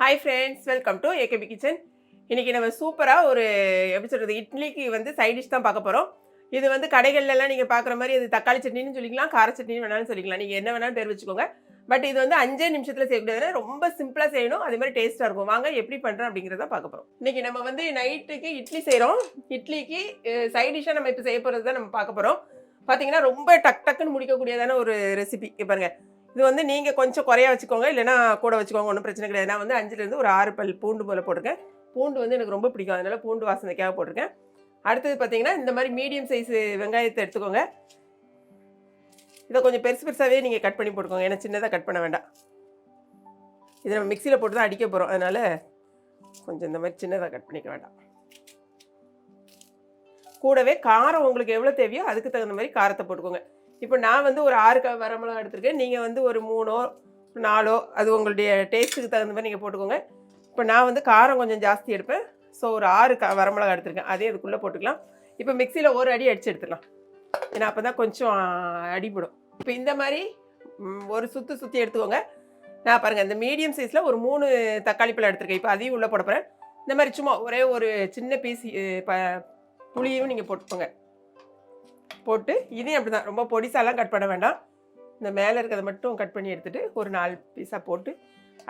Hi friends welcome to AKP kitchen இன்றைக்கி நம்ம சூப்பராக ஒரு எப்படி சொல்கிறது இட்லிக்கு வந்து சைட் டிஷ் தான் பார்க்க போகிறோம் இது வந்து கடைகள்லாம் நீங்கள் பார்க்குற மாதிரி இது தக்காளி சட்னின்னு சொல்லிக்கலாம் கார சட்னி வேணாலும் சொல்லிக்கலாம். நீங்கள் என்ன வேணாலும் பேர் வச்சுக்கோங்க. பட் இது வந்து அஞ்சே நிமிஷத்தில் செய்யக்கூடியதுனா ரொம்ப சிம்பிளாக செய்யணும். அதே மாதிரி டேஸ்ட்டாக இருக்கும். வாங்க எப்படி பண்ணுறோம் அப்படிங்கிறத பார்க்க போகிறோம் இன்றைக்கி நம்ம வந்து நைட்டுக்கு இட்லி செய்கிறோம் இட்லிக்கு சைட் டிஷ்ஷாக நம்ம இப்போ செய்ய போகிறது தான் நம்ம பார்க்க போகிறோம் பார்த்தீங்கன்னா ரொம்ப டக் டக்குன்னு முடிக்கக்கூடியதான ஒரு ரெசிபி பாருங்கள் இது வந்து நீங்கள் கொஞ்சம் குறையா வச்சுக்கோங்க. இல்லைன்னா கூட வச்சுக்கோங்க. ஒன்றும் பிரச்சனை கிடையாது. நான் வந்து அஞ்சுலேருந்து ஒரு ஆறு பல் பூண்டு போல் போட்டிருக்கேன். பூண்டு வந்து எனக்கு ரொம்ப பிடிக்கும். அதனால பூண்டு வாசனைக்காக போட்டிருக்கேன். அடுத்தது பார்த்தீங்கன்னா இந்த மாதிரி மீடியம் சைஸ் வெங்காயத்தை எடுத்துக்கோங்க. இதை கொஞ்சம் பெருசு பெருசாகவே நீங்கள் கட் பண்ணி போட்டுக்கோங்க. ஏன்னா சின்னதாக கட் பண்ண வேண்டாம். இதை நம்ம மிக்சியில் போட்டு தான் அடிக்க போகிறோம் அதனால் கொஞ்சம் இந்த மாதிரி சின்னதாக கட் பண்ணிக்க வேண்டாம். கூடவே காரம் உங்களுக்கு எவ்வளோ தேவையோ அதுக்கு தகுந்த மாதிரி காரத்தை போட்டுக்கோங்க. இப்போ நான் வந்து ஒரு ஆறு க வரமிளகா எடுத்திருக்கேன். நீங்கள் வந்து ஒரு மூணோ நாலோ அது உங்களுடைய டேஸ்ட்டுக்கு தகுந்த மாதிரி நீங்கள் போட்டுக்கோங்க. இப்போ நான் வந்து காரம் கொஞ்சம் ஜாஸ்தி எடுப்பேன். ஸோ ஒரு ஆறு க வரமிளகா எடுத்திருக்கேன். அதே அதுக்குள்ளே போட்டுக்கலாம். இப்போ மிக்சியில் ஒரு அடி அடித்து எடுத்துடலாம். ஏன்னா அப்போ தான் கொஞ்சம் அடிபடும். இப்போ இந்த மாதிரி ஒரு சுற்றி சுற்றி எடுத்துக்கோங்க. நான் பாருங்கள் இந்த மீடியம் சைஸில் ஒரு மூணு தக்காளி பழம் எடுத்திருக்கேன். இப்போ அதையும் உள்ளே போட போகிறேன் இந்த மாதிரி சும்மா ஒரே ஒரு சின்ன பீஸ் ப புளியும் நீங்கள் போட்டுக்கோங்க. போட்டு இதையும் அப்படி தான் ரொம்ப பொடிசாலாம் கட் பண்ண வேண்டாம். இந்த மேலே இருக்கிறத மட்டும் கட் பண்ணி எடுத்துகிட்டு ஒரு நாலு பீஸாக போட்டு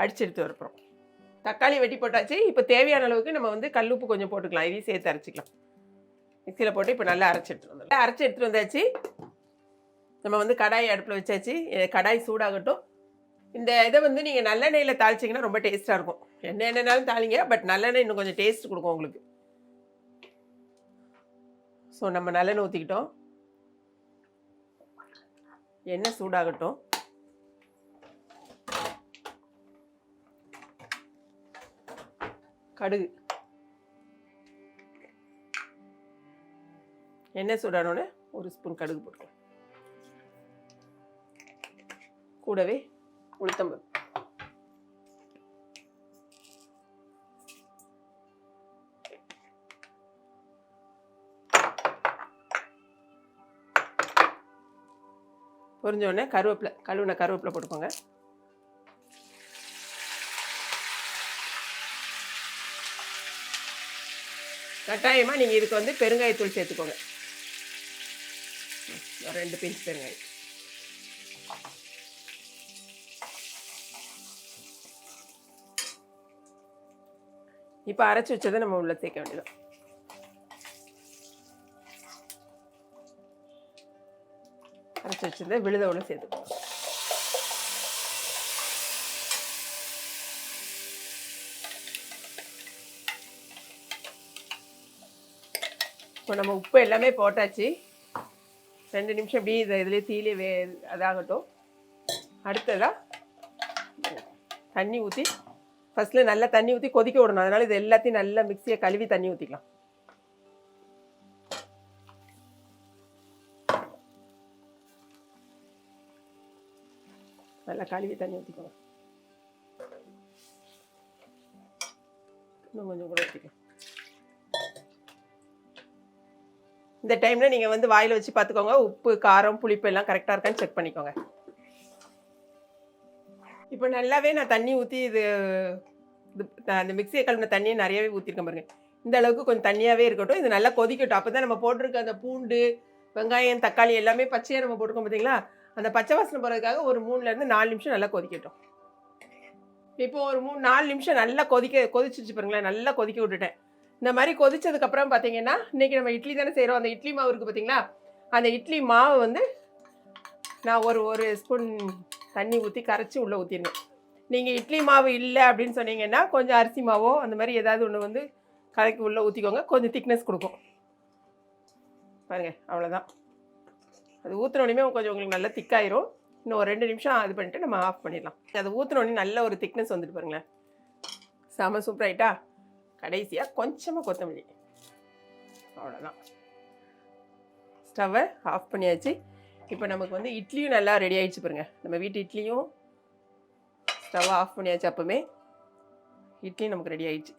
அடிச்சு எடுத்து வரப்போம் தக்காளி வெட்டி போட்டாச்சு. இப்போ தேவையான அளவுக்கு நம்ம வந்து கல்லுப்பு கொஞ்சம் போட்டுக்கலாம். இதையும் சேர்த்து அரைச்சிக்கலாம். மிக்சியில் போட்டு இப்போ நல்லா அரைச்சி எடுத்துகிட்டு வந்தோம் அரைச்சி எடுத்துகிட்டு வந்தாச்சு. நம்ம வந்து கடாய் அடுப்பில் வச்சாச்சு. கடாய் சூடாகட்டும். இந்த இதை வந்து நீங்கள் நல்லெண்ணெயில் தாளிச்சிங்கன்னா ரொம்ப டேஸ்ட்டாக இருக்கும். என்ன என்னென்னாலும் தாளிங்க பட் நல்லெண்ணெய் இன்னும் கொஞ்சம் டேஸ்ட் கொடுக்கும் உங்களுக்கு. ஸோ நம்ம நல்லெண்ணெய் ஊற்றிக்கிட்டோம் எண்ணெய் சூடாகட்டும். கடுகு. எண்ணெய் சூடானோடனே ஒரு ஸ்பூன் கடுகு போட்டுக்கலாம். கூடவே உளுத்தம்பருப்பு. பொரிஞ்சோடனே கருவேப்பிலை கழுவுன கருவேப்பிலை போட்டுக்கோங்க. கட்டாயமாக நீங்கள் இதுக்கு வந்து பெருங்காயத்தூள் சேர்த்துக்கோங்க. ஒரு ரெண்டு பிஞ்ச் பெருங்காயம். இப்போ அரைச்சி வச்சதை நம்ம உள்ளே சேர்க்க வேண்டியதான் அரைச்சி வச்சிருந்த விழுதோட சேர்த்துக்கோங்க. இப்போ நம்ம உப்பு எல்லாமே போட்டாச்சு. ரெண்டு நிமிஷம் இப்படி இதை இதுலேயே தீலே வே அதாகட்டும் அடுத்ததாக தண்ணி ஊற்றி ஃபஸ்ட்டில் நல்லா தண்ணி ஊற்றி கொதிக்க விடணும். அதனால் இது எல்லாத்தையும் நல்லா மிக்சியை கழுவி தண்ணி ஊற்றிக்கலாம் நல்லா கழுவி தண்ணி ஊற்றிக்கணும் இன்னும் கொஞ்சம் கூட ஊற்றிக்கணும் இந்த டைமில் நீங்கள் வந்து வாயில் வச்சு பார்த்துக்கோங்க. உப்பு காரம் புளிப்பு எல்லாம் கரெக்டாக இருக்கான்னு செக் பண்ணிக்கோங்க. இப்போ நல்லாவே நான் தண்ணி ஊற்றி இது அந்த மிக்சியை கழுவின தண்ணியை நிறையவே ஊற்றிருக்கேன் பாருங்க. இந்த அளவுக்கு கொஞ்சம் தண்ணியாகவே இருக்கட்டும். இது நல்லா கொதிக்கட்டும். அப்போ தான் நம்ம போட்டிருக்க அந்த பூண்டு வெங்காயம் தக்காளி எல்லாமே பச்சையாக நம்ம போட்டிருக்கோம் பார்த்தீங்களா அந்த பச்சை வாசனை போகிறதுக்காக ஒரு மூணுலேருந்து நாலு நிமிஷம் நல்லா கொதிக்கட்டும். இப்போ ஒரு மூணு நாலு நிமிஷம் நல்லா கொதிக்க கொதிச்சிச்சு பாருங்களேன் நல்லா கொதிக்க விட்டுட்டேன். இந்த மாதிரி கொதிச்சதுக்கப்புறம் பார்த்தீங்கன்னா இன்றைக்கி நம்ம இட்லி தானே செய்கிறோம் அந்த இட்லி மாவு இருக்குது பார்த்தீங்களா அந்த இட்லி மாவு வந்து நான் ஒரு ஒரு ஸ்பூன் தண்ணி ஊற்றி கரைச்சி உள்ளே ஊற்றிடுவேன் நீங்கள் இட்லி மாவு இல்லை அப்படின்னு சொன்னீங்கன்னா கொஞ்சம் அரிசி மாவோ அந்த மாதிரி ஏதாவது ஒன்று வந்து கலக்கி உள்ளே ஊற்றிக்கோங்க கொஞ்சம் திக்னஸ் கொடுக்கும். பாருங்கள் அவ்வளோதான் அது ஊற்றினோடனே கொஞ்சம் உங்களுக்கு நல்லா திக்காயிரும் இன்னும் ஒரு ரெண்டு நிமிஷம் இது பண்ணிட்டு நம்ம ஆஃப் பண்ணிடலாம். அது ஊற்றினோடனே நல்ல ஒரு திக்னஸ் வந்துட்டு பாருங்களேன். செம சூப்பராயிட்டா கடைசியாக கொஞ்சமாக கொத்தமல்லி. அவ்வளோதான் ஸ்டவ்வை ஆஃப் பண்ணியாச்சு. இப்போ நமக்கு வந்து இட்லியும் நல்லா ரெடி ஆகிடுச்சு பாருங்க. நம்ம வீட்டு இட்லியும் ஸ்டவ்வை ஆஃப் பண்ணியாச்சு அப்போமே இட்லியும் நமக்கு ரெடி ஆகிடுச்சு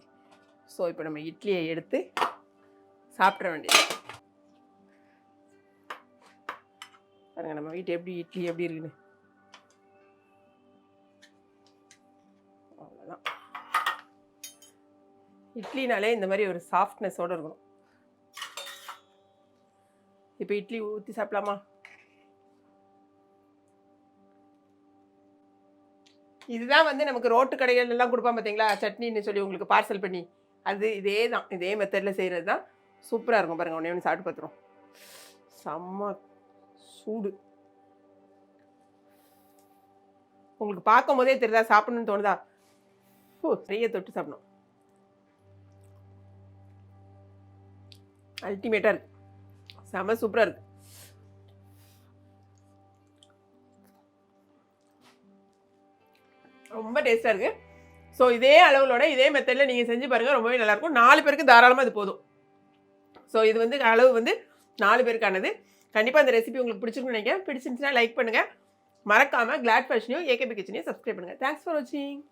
ஸோ இப்போ நம்ம இட்லியை எடுத்து சாப்பிட்ற வேண்டியது. பாருங்க நம்ம வீட்டு எப்படி இட்லி எப்படி இருக்குன்னு. அவ்வளோதான் இட்லினாலே இந்த மாதிரி ஒரு சாஃப்ட்னஸோடு இருக்கணும். இப்போ இட்லி ஊற்றி சாப்பிடலாமா? இதுதான் வந்து நமக்கு ரோட்டு கடைகள்லாம் கொடுப்பான் பார்த்தீங்களா சட்னின்னு சொல்லி உங்களுக்கு பார்சல் பண்ணி. அது இதே தான். இதே மெத்தடில் செய்கிறது தான் சூப்பராக இருக்கும் பாருங்கள் ஒன்றே ஒன்று சாப்பிட்டு பார்த்துருவோம் செம்ம சூடு. உங்களுக்கு பார்க்கும் போதே தெரியுதா சாப்பிடணும்னு தோணுதா? ஓ நிறைய தொட்டு சாப்பிடணும். அல்டிமேட்டாக இருக்கு. செம சூப்பராக இருக்கு. ரொம்ப டேஸ்ட்டாக இருக்குது ஸோ இதே அளவுகளோட இதே மெத்தடில் நீங்கள் செஞ்சு பாருங்கள் ரொம்பவே நல்லாயிருக்கும் நாலு பேருக்கு தாராளமாக இது போதும். ஸோ இது வந்து அளவு வந்து நாலு பேருக்கானது. கண்டிப்பாக இந்த ரெசிபி உங்களுக்கு பிடிச்சிருக்குன்னு நினைக்கிறேன். பிடிச்சிருந்துச்சுன்னா லைக் பண்ணுங்கள் மறக்காமல் கிளாட் ஃபேஷனையும் ஏகேபி கிச்சனையும் சப்ஸ்கிரைப் பண்ணுங்கள் தேங்க்ஸ் ஃபார் வாட்சிங்